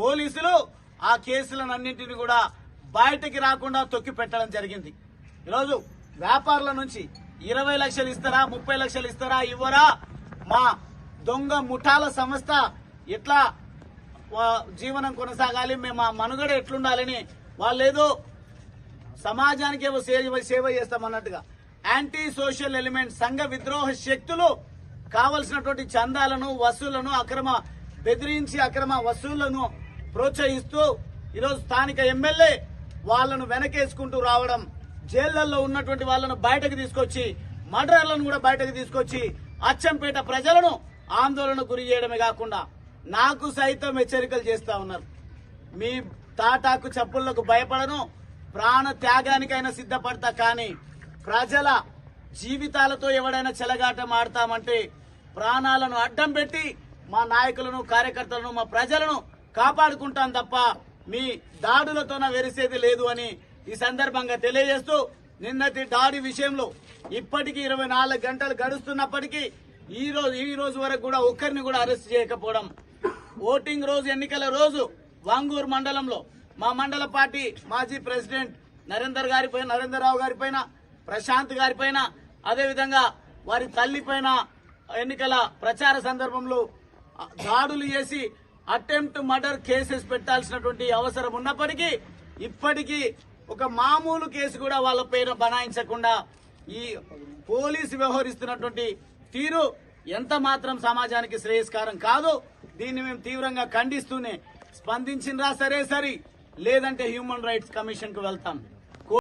పోలీసులు ఆ కేసులన్నింటినీ కూడా బయటకి రాకుండా తొక్కి పెట్టడం జరిగింది. ఈరోజు వ్యాపారుల నుంచి ఇరవై లక్షలు ఇస్తారా ముప్పై లక్షలు ఇస్తారా ఇవ్వరా? మా దొంగ ముఠాల సంస్థ ఎట్లా జీవనం కొనసాగాలి మేము మా మనుగడ ఎట్లుండాలని వాళ్ళేదో సమాజానికి ఏవో సేవ సేవ చేస్తామన్నట్టుగా. యాంటీ సోషల్ ఎలిమెంట్ సంఘ విద్రోహ శక్తులు కావలసినటువంటి చందాలను వసూళ్ళను అక్రమ బెదిరించి అక్రమ వసూళ్ళను ప్రోత్సహిస్తూ ఈరోజు స్థానిక ఎమ్మెల్యే వాళ్ళను వెనకేసుకుంటూ రావడం జైళ్ళలో ఉన్నటువంటి వాళ్ళను బయటకు తీసుకొచ్చి మర్డర్లను కూడా బయటకు తీసుకొచ్చి అచ్చంపేట ప్రజలను ఆందోళన గురి చేయడమే కాకుండా నాకు సైతం హెచ్చరికలు చేస్తా ఉన్నారు. మీ తాటాకు చప్పుళ్ళకు భయపడను ప్రాణ త్యాగానికైనా సిద్ధపడతా కానీ ప్రజల జీవితాలతో ఎవడైనా చెలగాటం ఆడతామంటే ప్రాణాలను అడ్డం పెట్టి మా నాయకులను కార్యకర్తలను మా ప్రజలను కాపాడుకుంటాం తప్ప మీ దాడులతోన వెరిసేది లేదు అని ఈ సందర్భంగా తెలియజేస్తూ నిన్నటి దాడి విషయంలో ఇప్పటికీ ఇరవై నాలుగు గంటలు గడుస్తున్నప్పటికీ ఈ రోజు ఈ రోజు వరకు కూడా ఒక్కరిని కూడా అరెస్ట్ చేయకపోవడం. ఓటింగ్ రోజు ఎన్నికల రోజు వాంగూరు మండలంలో మా మండల పార్టీ మాజీ ప్రెసిడెంట్ నరేందర్ గారి పైన నరేంద్రరావు గారి పైన ప్రశాంత్ గారి పైన అదేవిధంగా వారి తల్లి పైన ఎన్నికల ప్రచార సందర్భంలో దాడులు చేసి అటెంప్ట్ మర్డర్ కేసెస్ పెట్టాల్సినటువంటి అవసరం ఉన్నప్పటికీ ఇప్పటికీ ఒక మామూలు కేసు కూడా వాళ్ళ పేరు బనాయించకుండా ఈ పోలీసు వ్యవహరిస్తున్నటువంటి తీరు ఎంత మాత్రం సమాజానికి శ్రేయస్కారం కాదు దీన్ని మేము తీవ్రంగా ఖండిస్తూనే స్పందించినరా సరే సరి లేదంటే హ్యూమన్ రైట్స్ కమిషన్కు వెళ్తాం.